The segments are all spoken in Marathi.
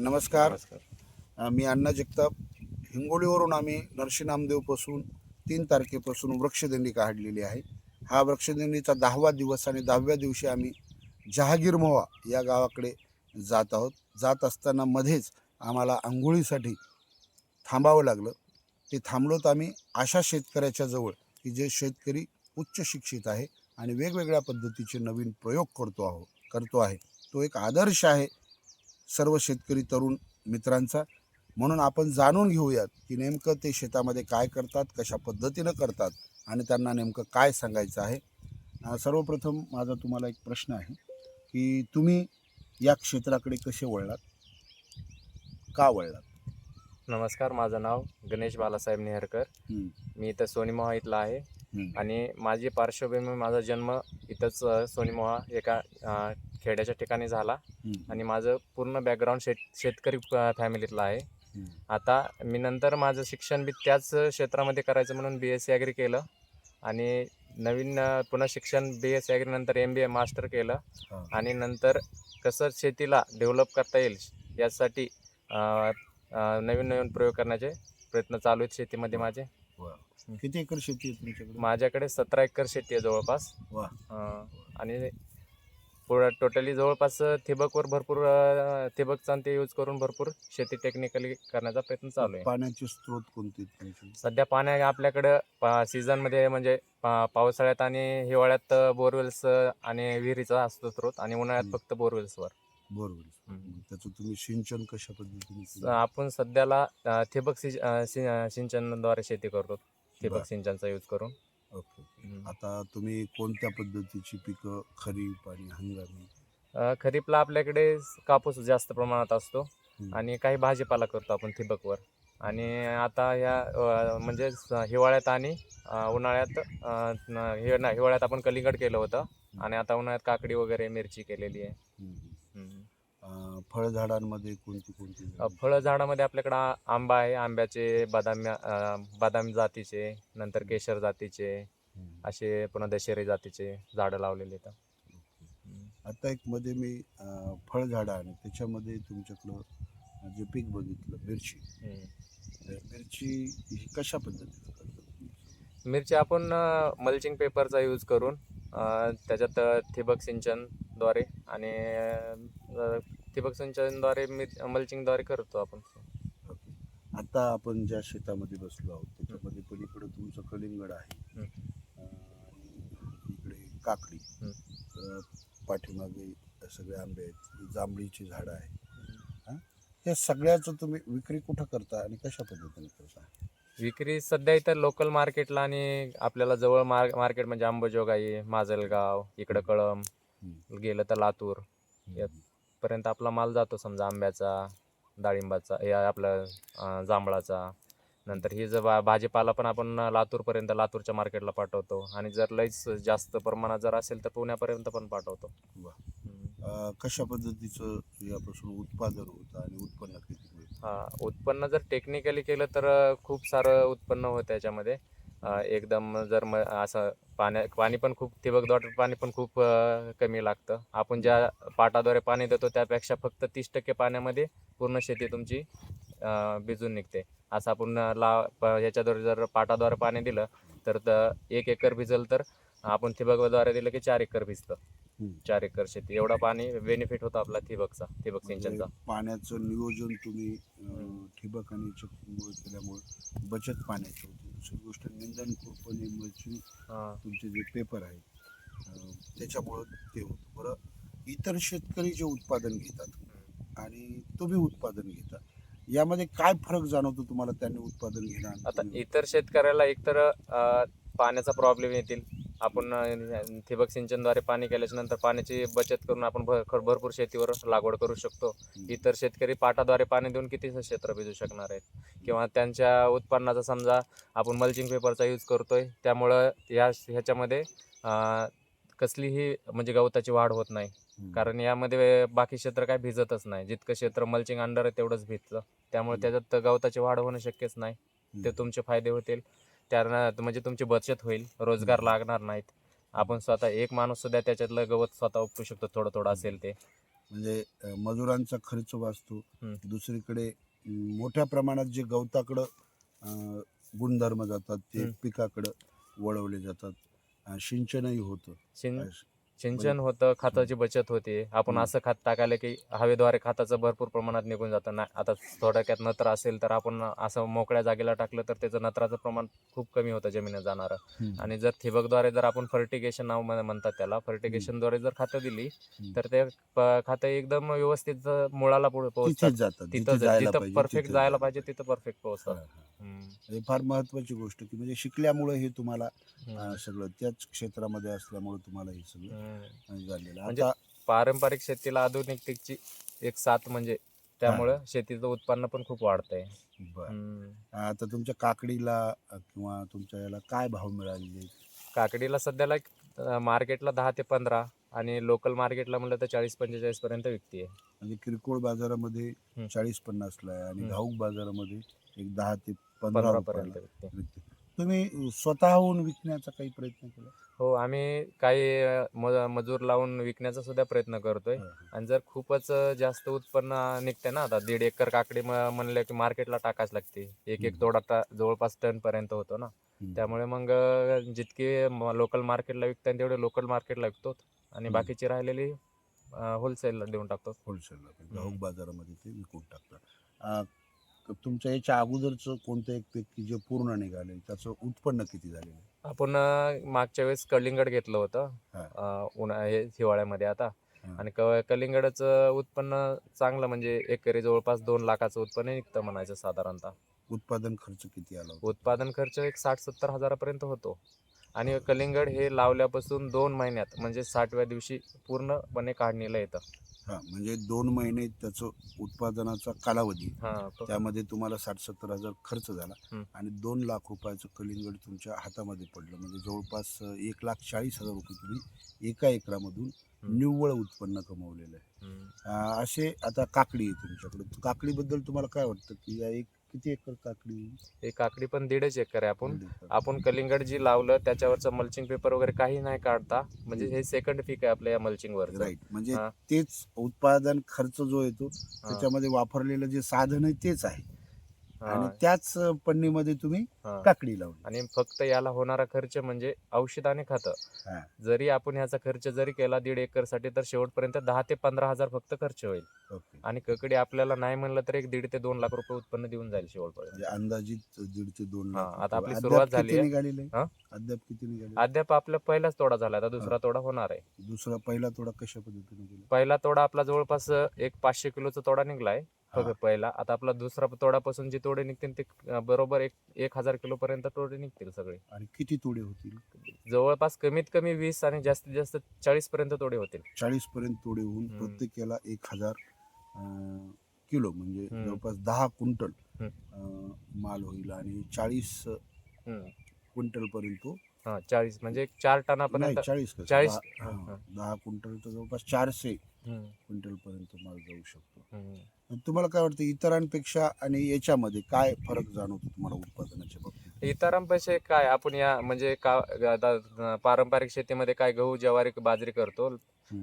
नमस्कार. मी अण्णा जगताप. हिंगोलीवरून आम्ही नरसी नामदेवपासून तीन तारखेपासून वृक्षदिंडी काढलेली आहे. हा वृक्षदिंडीचा दहावा दिवस आणि दहाव्या दिवशी आम्ही जहागीर मोहा या गावाकडे जात आहोत. जात असताना मध्येच आम्हाला आंघोळीसाठी थांबावं लागलं. ते थांबलोत आम्ही अशा शेतकऱ्याच्या जवळ की जे शेतकरी उच्च शिक्षित आहे आणि वेगवेगळ्या पद्धतीचे नवीन प्रयोग करतो आहो करतो आहे. तो एक आदर्श आहे. सर्व शेतकरी तरुण मित्रांचा. म्हणून आपण जाणून घेऊयात की नेमकं ते शेतामध्ये काय करतात कशा पद्धतीनं करतात आणि त्यांना नेमकं काय सांगायचं आहे. सर्वप्रथम माझा तुम्हाला एक प्रश्न आहे की तुम्ही या क्षेत्राकडे कसे वळलात? का वळलात? नमस्कार माझं नाव गणेश बालासाहेब नेहरकर. मी इथं सोनीमोहा इथला आहे. आणि माझी पार्श्वभूमी माझा जन्म इथंच सोनीमोहा एका खेड्याच्या ठिकाणी झाला. आणि माझं पूर्ण बॅकग्राऊंड शेत शेतकरी फॅमिलीतलं आहे. आता मी नंतर माझं शिक्षण बी त्याच क्षेत्रामध्ये करायचं म्हणून बी एस सी ॲग्री केलं. आणि नवीन पुन्हा शिक्षण बी एस सी नंतर एम बी ए मास्टर केलं. आणि नंतर कसं शेतीला डेव्हलप करता येईल यासाठी नवीन नवीन प्रयोग करण्याचे प्रयत्न चालू आहेत शेतीमध्ये माझे. किती एकर शेती आहे तुमच्याकडे माझ्याकडे सतरा एकर शेती आहे जवळपास वा. अं, आणि पुढं टोटली जवळपास ठिबकवर भरपूर अं, ठिबकचा आणि ते यूज करून भरपूर शेती टेक्निकली करण्याचा प्रयत्न चालू आहे पाण्याचे स्रोत कोणते आहेत सध्या पाण्या आपल्याकडं पा सीझनमध्ये म्हणजे पा पावसाळ्यात आणि हिवाळ्यात बोरवेल्स आणि विहिरीचा असतो स्रोत आणि उन्हाळ्यात हम्म. फक्त बोरवेल्सवर बरोबर हं. त्याचं तुम्ही सिंचन कशा पद्धतीने स- केलं? आपण सध्याला अं, ठिबक सिंच- अं, सिं- अं, सिंचनद्वारे शेती करतो. ठिबक सिंचनचा यूज करून. ओके. आता तुम्ही कोणत्या पद्धतीची पिकं खरीप आणि हंगामी? अ, खरीपला आपल्याकडे स- कापूस जास्त प्रमाणात असतो. आणि काही भाजीपाला करतो आपण ठिबकवर. आणि आता ह्या अ, म्हणजे स- हिवाळ्यात आणि अ, उन्हाळ्यात अ, न- हि नाही, हिवाळ्यात आपण कलिंगड केलं होतं. आणि आता उन्हाळ्यात काकडी वगैरे मिरची केलेली आहे. फळझाडांमध्ये कोणती कोणती अ, झाडं? फळं झाडामध्ये आपल्याकडं आंबा आहे आंब्याचे बदाम बदाम जातीचे नंतर केशर जातीचे. असे पुन्हा दशेरी जातीचे झाडं लावलेले आहेत. आता एक मध्ये मी फळझाडं आणि त्याच्यामध्ये तुमच्याकडं जे पीक बघितलं मिरची मिरची ही कशा पद्धतीनं? मिरची आपण मल्चिंग पेपरचा यूज करून त्याच्यात ठिबक सिंचनद्वारे आणि ठिबक सिंचनद्वारे मिर मल्चिंगद्वारे करतो आपण. ओके. आता आपण ज्या शेतामध्ये बसलो आहोत त्याच्यामध्ये पलीकडे तुमचं कलिंगड आहे. अं, इकडे काकडी. अं, पाठीमागे सगळे आंबे आहेत जांभळीची झाडं आहेत. या सगळ्याचं तुम्ही विक्री कुठं करता आणि कशा पद्धतीने करता? विक्री सध्या इथं लोकल मार्केटला आणि आपल्याला जवळ मार मार्केट म्हणजे अंबाजोगाई माजलगाव इकडं कळम गेलं तर लातूर यात. पर्यंत आपला माल जातो समजा आंब्याचा डाळिंबाचा हे आपलं जांभळाचा. नंतर ही जर भा भाजीपाला पण आपण लातूरपर्यंत लातूरच्या मार्केटला पाठवतो. आणि जर लईच जास्त प्रमाणात जर असेल तर पुण्यापर्यंत पण पाठवतो. कशा पद्धतीचं यापासून उत्पादन होतं आणि उत्पन्न किती हा उत्पन्न जर टेक्निकली केलं तर खूप सारं उत्पन्न होतं याच्यामध्ये. एकदम जर म असं पाण्या पाणी पण खूप ठिबकद्वारे पाणी पण खूप कमी लागतं. आपण ज्या पाटाद्वारे पाणी देतो त्यापेक्षा फक्त तीस टक्के पाण्यामध्ये पूर्ण शेती तुमची भिजून निघते. असं आपण ला प- ह्याच्याद्वारे जर पाटाद्वारे पाणी दिलं तर एक एकर भिजल तर आपण ठिबकद्वारे दिलं की चार एकर भिजतं. चार एकर शेती. एवढा पाणी बेनिफिट होतो आपला ठिबकचा ठिबक म्हणजे सिंचनचा. पाण्याचं नियोजन तुम्ही. ठिबक आणि केल्यामुळे बचत पाण्याची होती. दुसरी गोष्ट निंदन खुरपणी मल्चिंग. तुमचे जे पेपर आहेत अं, त्याच्यामुळं ते होतं. बरं इतर शेतकरी जे उत्पादन घेतात आणि तुम्ही उत्पादन घेता यामध्ये काय फरक जाणवतो तुम्हाला त्यांनी उत्पादन घेणं आणि आता इतर शेतकऱ्याला एकतर पाण्याचा प्रॉब्लेम येतील आपण ठिबक सिंचनद्वारे पाणी केल्याच्यानंतर पाण्याची बचत करून आपण भर खर- भरपूर शेतीवर लागवड करू शकतो. इतर शेतकरी पाटाद्वारे पाणी देऊन किती क्षेत्र भिजू शकणार आहेत? किंवा त्यांच्या उत्पन्नाचा समजा आपण मल्चिंग पेपरचा यूज करतोय त्यामुळं या ह्याच्यामध्ये कसलीही म्हणजे गवताची वाढ होत नाही. कारण यामध्ये बाकी क्षेत्र काय भिजतच नाही. जितकं क्षेत्र मल्चिंग अंडर आहे तेवढंच भिजतं. त्यामुळे. त्याच्यात गवताची वाढ होणं शक्यच नाही. ते. तुमचे फायदे होतील. त्यांना म्हणजे तुमची बचत होईल रोजगार लागणार नाहीत. आपण स्वतः एक माणूस सुद्धा त्याच्यातलं गवत स्वतः उपटू शकतो थोडं थोडं असेल ते. म्हणजे मजुरांचा खर्च वाचतो. दुसरीकडे मोठ्या प्रमाणात जे गवताकडं गुणधर्म जातात ते. पिकाकडं वळवले जातात. सिंचनही होतं. सिंचन होतं खताची बचत होते. आपण. असं खत टाकायला की हवेद्वारे खताचं भरपूर प्रमाणात निघून जातं. नाही आता थोडक्यात नत्र असेल तर आपण असं मोकळ्या जागेला टाकलं तर त्याचं नत्राचं प्रमाण खूप कमी होतं जमिनीत जाणारं. आणि जर ठिबकद्वारे जर आपण फर्टिगेशन नाव म्हण- म्हणतात त्याला फर्टिगेशनद्वारे जर खतं दिली. तर ते खतं एकदम व्यवस्थित मुळाला पुढे पोहोचतात. तिथं परफेक्ट जायला पाहिजे तिथं परफेक्ट पोहोचतात. हा. हे फार महत्वाची गोष्ट की म्हणजे शिकल्यामुळे हे तुम्हाला सगळं त्याच क्षेत्रामध्ये असल्यामुळे तुम्हाला हे सगळं झालेलं आहे. म्हणजे आता पारंपरिक शेतीला आधुनिकतेची एक साथ म्हणजे त्यामुळं शेतीचं उत्पन्न पण खूप वाढतंय बरं. हम्म. आता तुमच्या काकडीला किंवा तुमच्या याला काय भाव मिळालेले काकडीला सध्याला अं, मार्केटला दहा ते पंधरा आणि लोकल मार्केटला म्हणलं तर चाळीस पंचेचाळीस पर्यंत विकते म्हणजे किरकोळ बाजारामध्ये हम्म. चाळीस पन्नासला आहे आणि हम्म. घाऊक बाजारामध्ये एक दहा ते पंधरा पंधरा रुपयाला पर्यंत विकते विकते. तुम्ही स्वतःहून विकण्याचा काही प्रयत्न केला हो आम्ही काही अं, म- मजूर लावून विकण्याचा सुद्धा प्रयत्न करतोय आणि जर खूपच अं, जास्त उत्पन्न निघते ना आता दीड एकर काकडी म- म्हणलं की मार्केटला टाकायच लागते एक एक हम्म. तोडा टा- जवळपास टन पर्यंत होतो ना. त्यामुळे मग अं, जितके लोकल मार्केटला विकतात तेवढे लोकल मार्केटला विकतो आणि हम्म. बाकीची राहिलेली होलसेलला देऊन टाकतो होलसेलला घाऊक हम्म. बाजारामध्ये ते विकून टाकतात तुमच्या याच्या अगोदरचं कोणतं एक पीक की जे पूर्ण निघाले त्याचं उत्पन्न किती झालेलं आहे? आपण अं, मागच्या वेळेस कलिंगड घेतलं होतं हा. अं, उन्हा हे हिवाळ्यामध्ये आता हा. आणि क- कलिंगडाचं उत्पन्न चांगलं म्हणजे एकरी जवळपास दोन लाखाचं उत्पन्न निघतं म्हणायचं साधारणतः उत्पादन खर्च किती आला होता? उत्पादन खर्च एक साठ सत्तर हजारापर्यंत होतो आणि कलिंगड हे लावल्यापासून दोन महिन्यात म्हणजे साठव्या दिवशी पूर्णपणे काढणीला येतं हा म्हणजे दोन महिने त्याचं उत्पादनाचा कालावधी हा तो- त्यामध्ये तुम्हाला साठ सत्तर हजार खर्च झाला. आणि दोन लाख रुपयाचं कलिंगड तुमच्या हातामध्ये पडलं म्हणजे जवळपास अं, एक लाख चाळीस हजार रुपये तुम्ही एका एकरामधून. निव्वळ उत्पन्न कमवलेलं आहे हम्म. अं, असे आता काकडी आहे तुमच्याकडे काकडीबद्दल तुम्हाला काय वाटतं की या एक किती एकर काकडी? हे काकडी पण दीडच एकर आहे आपण. आपण कलिंगड जी लावलं त्याच्यावरचं मल्चिंग पेपर वगैरे काही नाही काढता म्हणजे हे सेकंड पीक आहे आपल्या या मल्चिंग वर राईट म्हणजे. तेच उत्पादन खर्च जो येतो त्याच्यामध्ये वापरलेलं जे साधन आहे तेच आहे आणि त्याच पन्नीमध्ये तुम्ही काकडी लावली. आणि फक्त याला होणारा खर्च म्हणजे औषध आणि खतं. हा. जरी आपण ह्याचा खर्च जरी केला दीड एकरसाठी तर शेवटपर्यंत दहा ते पंधरा हजार फक्त खर्च होईल. ओके. आणि ककडी आपल्याला नाही म्हणलं तर एक दीड ते दोन लाख रुपये उत्पन्न देऊन जाईल शेवटपर्यंत. म्हणजे अंदाजित दीड ते दोन हा, लाख आता रुपये. आपली अद्याप सुरुवात किती झाली आहे. निघालेले? हा? अद्याप किती निघाले अद्याप आपला पहिलाच तोडा झाला आता दुसरा तोडा होणार आहे. दुसरा पहिला तोडा कशा पद्धतीने गेला पहिला तोडा आपला जवळपास एक पाचशे किलोचा तोडा निघलाय. फक्त पहिला आता आपला दुसरा तोडापासून जे तोडे निघतील ते बरोबर एक एक हजार किलो पर्यंत तोडे निघतील सगळे आणि किती तोडे होतील जवळपास कमीत कमी वीस आणि जास्तीत जास्त चाळीस पर्यंत तोडे होतील चाळीस पर्यंत तोडे होऊन. प्रत्येकाला एक हजार किलो म्हणजे. जवळपास दहा क्विंटल माल होईल आणि चाळीस. क्विंटल पर्यंत तो चाळीस म्हणजे चार टनापर्यंत चाळीस? चाळीस? दहा- क्विंटल जवळपास चारशे हम्म, क्विंटल पर्यंत माल जाऊ शकतो. तुम्हाला काय वाटतं इतरांपेक्षा आणि याच्यामध्ये काय फरक जाणवतो तुम्हाला उत्पादनाच्या बाबतीत? इतरांपेक्षा काय? आपण या म्हणजे का पारंपरिक शेतीमध्ये काय गहू ज्वारी बाजरी करतो.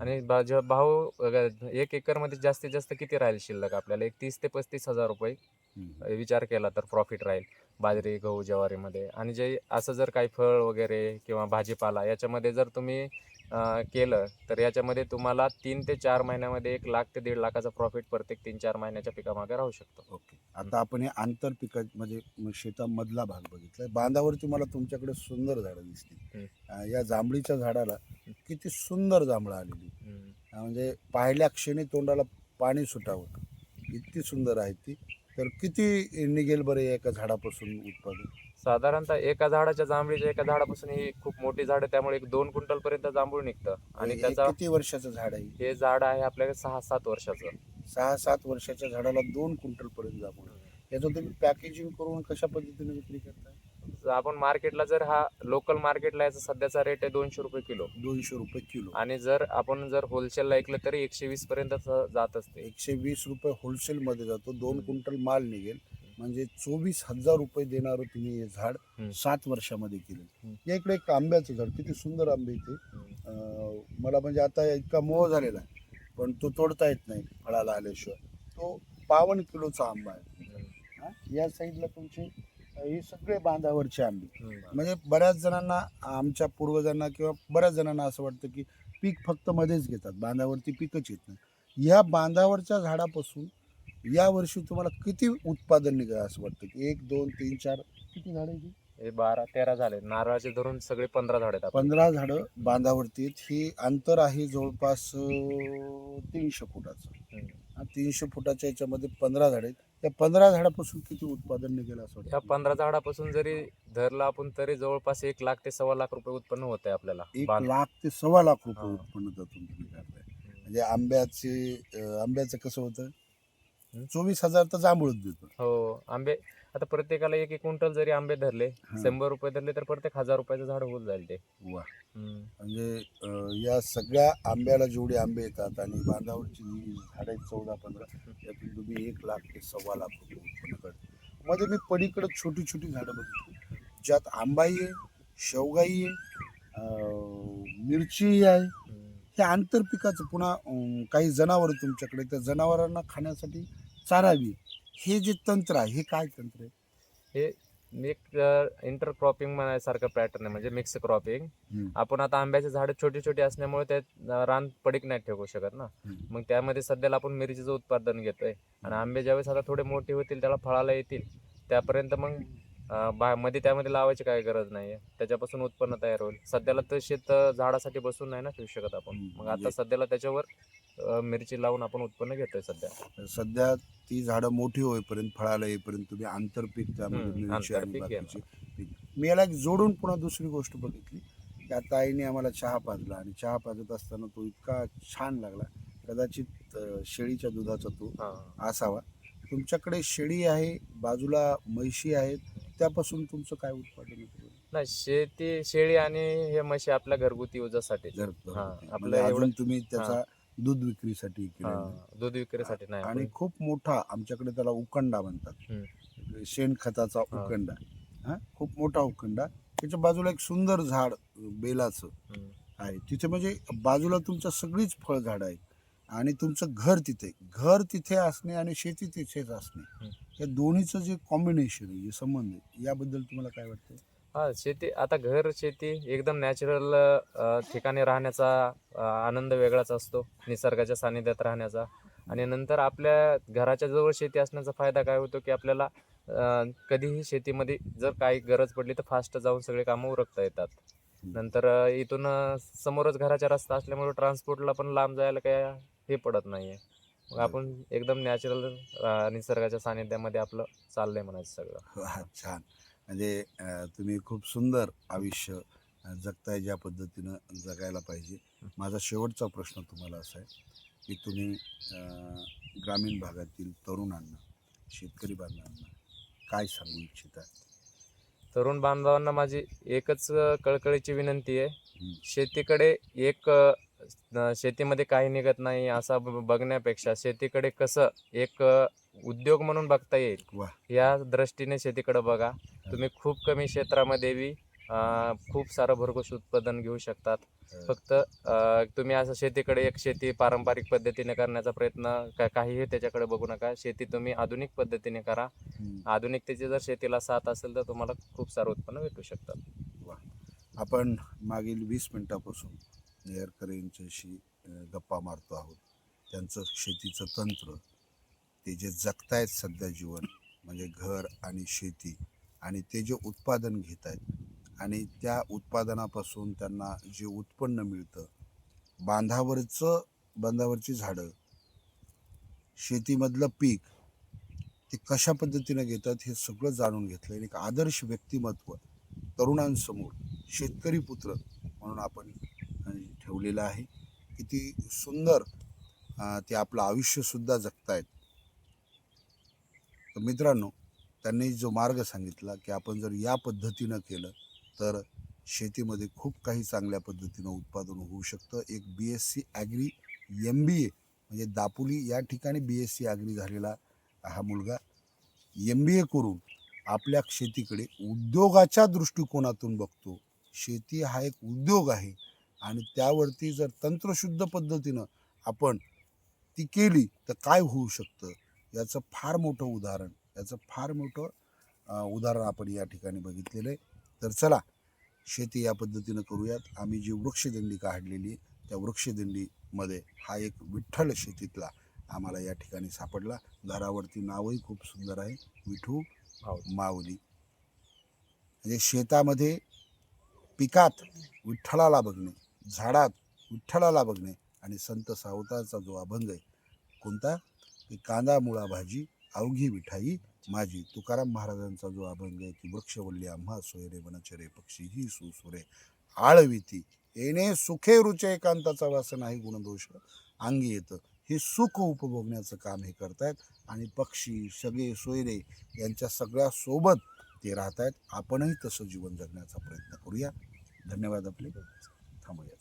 आणि भा- ज- भाव अं, एक एकरमध्ये जास्तीत जास्त किती राहील शिल्लक आपल्याला? एक तीस ते पस्तीस हजार रुपये. विचार केला तर प्रॉफिट राहील बाजरी गहू ज्वारीमध्ये. आणि जे असं जर काही फळ वगैरे किंवा भाजीपाला याच्यामध्ये जर तुम्ही केलं तर याच्यामध्ये तुम्हाला तीन ते चार महिन्यामध्ये एक लाख ते दीड लाखाचा प्रॉफिट प्रत्येक तीन चार महिन्याच्या पिकामागे राहू शकतो. ओके. आता आपण हे आंतर पिका म्हणजे शेतामधला भाग बघितलाय. बांधावरती मला तुमच्याकडे सुंदर झाडं दिसली. अं, या जांभळीच्या झाडाला किती सुंदर जांभळं आलेली. म्हणजे पाहिल्या क्षणी तोंडाला पाणी सुटावं इतकी सुंदर आहे ती. तर किती निघेल बरं एका झाडापासून उत्पादन? साधारणतः एका झाडाच्या जांभळीच्या एका झाडापासून ही खूप मोठी झाड आहे. त्यामुळे एक दोन क्विंटल पर्यंत जांभूळ निघतं. आणि त्याचा किती वर्षाचं झाड आहे? हे झाड आहे आपल्याकडे सहा सात वर्षाचं. सहा सात वर्षाच्या झाडाला दोन क्विंटल पर्यंत जांभूळ याचं तुम्ही पॅकेजिंग करून कशा पद्धतीने विक्री करताय? जर आपण मार्केटला जर हा लोकल मार्केटला याचा सध्याचा रेट आहे दोनशे रुपये किलो. दोनशे रुपये किलो. आणि जर आपण जर होलसेलला ऐकलं तरी एकशे वीस पर्यंत जात असते. एकशे वीस रुपये होलसेल मध्ये जातो. दोन क्विंटल माल निघेल. म्हणजे चोवीस हजार रुपये देणारं तुम्ही हे झाड. सात वर्षामध्ये केलं. या इकडे एक आंब्याचं झाड किती सुंदर आंबे इथे मला म्हणजे आता इतका मोह झालेला आहे पण तो तोडता येत नाही फळाला आल्याशिवाय तो बावन्न किलोचा आंबा आहे? या साईडला तुमचे हे सगळे बांधावरचे आंबे. म्हणजे बऱ्याच जणांना आमच्या पूर्वजांना किंवा बऱ्याच जणांना असं वाटतं की पीक फक्त मध्येच घेतात बांधावरती पिकच येत नाही या बांधावरच्या झाडापासून या वर्षी तुम्हाला किती उत्पादन निघालं असं वाटतं की एक दोन तीन चार किती झाडं आहेत ही? हे बारा तेरा झाले नारळाचे धरून सगळे पंधरा झाड. पंधरा झाडं बांधावरती आहेत ही अंतर आहे जवळपास अं, तीनशे फुटाचं. हा, तीनशे फुटाच्या याच्यामध्ये पंधरा झाडं आहेत त्या पंधरा झाडापासून किती उत्पादन निघेल असं या वाटतं पंधरा झाडापासून जरी धरलं आपण तरी जवळपास एक लाख ते सव्वा लाख रुपये उत्पन्न होत आहे आपल्याला एक बांध- लाख ते सव्वा लाख रुपये हा. उत्पन्न त्यातून तुम्ही काढताय म्हणजे आंब्याचे अं, आंब्याचं कसं होतं? चोवीस हजार तर जांभूळच देतो. हो आंबे आता प्रत्येकाला एक एक क्विंटल जरी आंबे धरले. शंभर रुपये धरले तर प्रत्येक हजार रुपयाचं झाड होऊन जाईल ते. वा. म्हणजे या सगळ्या आंब्याला जेवढे आंबे येतात आणि बांधावरची जी झाडं आहेत चौदा पंधरा त्यातून तुम्ही एक लाख ते सव्वा लाख रुपये उत्पन्न करता. मध्ये मी पलीकडे छोटी छोटी झाडं बघितली. ज्यात आंबाई आहे शेवगाई आहे मिरची आहे हे आंतरपिकाचं पुन्हा काही जनावर तुमच्याकडे त्या जनावरांना खाण्यासाठी चारावी. हे जे तंत्र आहे हे काय तंत्र आहे? एक इंटरक्रॉपिंग म्हणायसारखं पॅटर्न आहे म्हणजे मिक्स क्रॉपिंग. आपण आता आंब्याचे झाड छोटी छोटी असल्यामुळे त्यात अं, रान पडीक नाही ठेवू शकत ना. मग त्यामध्ये सध्याला आपण मिरचीचं उत्पादन घेतोय. आणि आंबे ज्यावेळेस आता थोडे मोठे होतील त्याला फळाला येतील. त्यापर्यंत मग बा मध्ये त्यामध्ये लावायची काही गरज नाहीये. त्याच्यापासून उत्पन्न तयार होईल. सध्याला तर शेत झाडासाठी बसून नाही ना ठेवू शकत आपण. मग आता म्हणजे- सध्याला त्याच्यावर अं, मिरची लावून आपण उत्पन्न घेतोय सध्या. सध्या ती झाडं मोठी होईपर्यंत फळाला येईपर्यंत तुम्ही आंतरपीक त्यामध्ये हम्म, मिरची आणि आंतरपीक बाकीची पीक. मी याला एक जोडून पुन्हा दुसरी गोष्ट बघितली. की आता आईने आम्हाला चहा पाजला आणि चहा पाजत असताना तो इतका छान लागला. कदाचित अं, शेळीच्या दुधाचा तो हा. असावा. तुमच्याकडे शेळी आहे बाजूला म्हैशी आहेत त्यापासून तुमचं काय उत्पादन होतं नाही शेती शेळी आणि हे म्हशी आपल्या घरगुती युजासाठी जर आपलं अजून एवढं- तुम्ही त्याचा दूध विक्रीसाठी केलेला आहे. दूध विक्रीसाठी नाही आणि आपण- खूप मोठा आमच्याकडे त्याला उकंडा म्हणतात. शेणखताचा हा. उकंडा. हा खूप मोठा उकंडा. त्याच्या बाजूला एक सुंदर झाड बेलाचं हम्म. आहे. तिथे म्हणजे बाजूला तुमचं सगळीच फळझाडं आहेत. आणि तुमचं घर तिथे. घर तिथे असणे आणि शेती तिथेच असणे. या दोन्हीचं जे कॉम्बिनेशन आहे संबंध आहे याबद्दल तुम्हाला काय वाटतं हा शेती आता घर शेती एकदम नॅचरल ठिकाणी राहण्याचा आनंद वेगळाच असतो निसर्गाच्या सानिध्यात राहण्याचा. आणि नंतर आपल्या घराच्या जवळ शेती असण्याचा फायदा काय होतो की आपल्याला कधीही शेतीमध्ये जर काही गरज पडली तर फास्ट जाऊन सगळे कामं उरकता येतात. नंतर इथून समोरच घराचा रस्ता असल्यामुळे ट्रान्सपोर्टला पण लांब जायला काय हे पडत नाहीये. मग आपण एकदम नॅचरल निसर्गाच्या सानिध्यामध्ये आपलं चाललंय म्हणायचं सगळं. वा, छान. म्हणजे अं, तुम्ही खूप सुंदर आयुष्य अं, जगताय ज्या पद्धतीनं जगायला पाहिजे. माझा शेवटचा प्रश्न तुम्हाला असा आहे की तुम्ही अं, ग्रामीण भागातील तरुणांना शेतकरी बांधवांना काय सांगू इच्छिता? तरुण बांधवांना माझी एकच अ, कळकळीची विनंती आहे. हम्म. शेतीकडे एक अ, शेतीमध्ये काही निघत नाही असा बघण्यापेक्षा शेतीकडे कसं एक उद्योग म्हणून बघता येईल. या दृष्टीने शेतीकडे बघा. तुम्ही खूप कमी क्षेत्रामध्ये बी खूप सारं भरघोस उत्पादन घेऊ शकतात. फक्त तुम्ही असं शेतीकडे एक शेती पारंपरिक पद्धतीने करण्याचा प्रयत्न काहीही त्याच्याकडे बघू नका. शेती तुम्ही आधुनिक पद्धतीने करा. आधुनिकतेची जर शेतीला साथ असेल तर तुम्हाला खूप सारं उत्पन्न भेटू शकतात आपण मागील वीस मिनिटापासून नेहरकर यांच्याशी गप्पा मारतो आहोत. त्यांचं शेतीचं तंत्र ते जे जगतायत सध्या जीवन म्हणजे घर आणि शेती आणि ते जे उत्पादन घेत आहेत आणि त्या उत्पादनापासून त्यांना जे उत्पन्न मिळतं बांधावरचं बांधावरची झाडं शेतीमधलं पीक ते कशा पद्धतीनं घेतात हे सगळं जाणून घेतलं. आणि एक आदर्श व्यक्तिमत्व तरुणांसमोर शेतकरी पुत्र म्हणून आपण ठेवलेलं आहे. किती सुंदर ते आपलं आयुष्यसुद्धा जगतायत. तर मित्रांनो त्यांनी जो मार्ग सांगितला की आपण जर या पद्धतीनं केलं तर शेतीमध्ये खूप काही चांगल्या पद्धतीनं उत्पादन होऊ शकतं. एक B S C agri M B A म्हणजे दापोली या ठिकाणी बी एस सी ॲग्री झालेला हा मुलगा एम बी ए करून आपल्या शेतीकडे उद्योगाच्या दृष्टिकोनातून बघतो. शेती हा एक उद्योग आहे. आणि त्यावरती जर तंत्रशुद्ध पद्धतीनं आपण ती केली तर काय होऊ शकतं? याचं फार मोठं उदाहरण याचं फार मोठं उदाहरण आपण या ठिकाणी बघितलेलं आहे. तर चला शेती या पद्धतीनं करूयात. आम्ही जी वृक्षदिंडी काढलेली त्या वृक्षदिंडीमध्ये हा एक विठ्ठल शेतीतला आम्हाला या ठिकाणी सापडला. दारावरती नावही खूप सुंदर आहे विठू. माऊली. म्हणजे शेतामध्ये पिकात विठ्ठलाला बघणे झाडात विठ्ठलाला बघणे आणि संत सावताचा जो अभंग आहे कोणता? की कांदा मुळा भाजी अवघी विठाई माझी. तुकाराम महाराजांचा जो अभंग आहे की वृक्षवल्ली आम्हा सोयरे वनचरे पक्षी ही सुसुरे आळविती. येणे सुखे रुचे एकांताचा वास नाही गुणदोष अंगी येतं. हे सुख उपभोगण्याचं काम हे करतायत आणि पक्षी सगळे सोयरे यांच्या सगळ्या सोबत ते राहत आहेत आपणही तसं जीवन जगण्याचा प्रयत्न करूया. धन्यवाद आपले. இருக்க முடியாது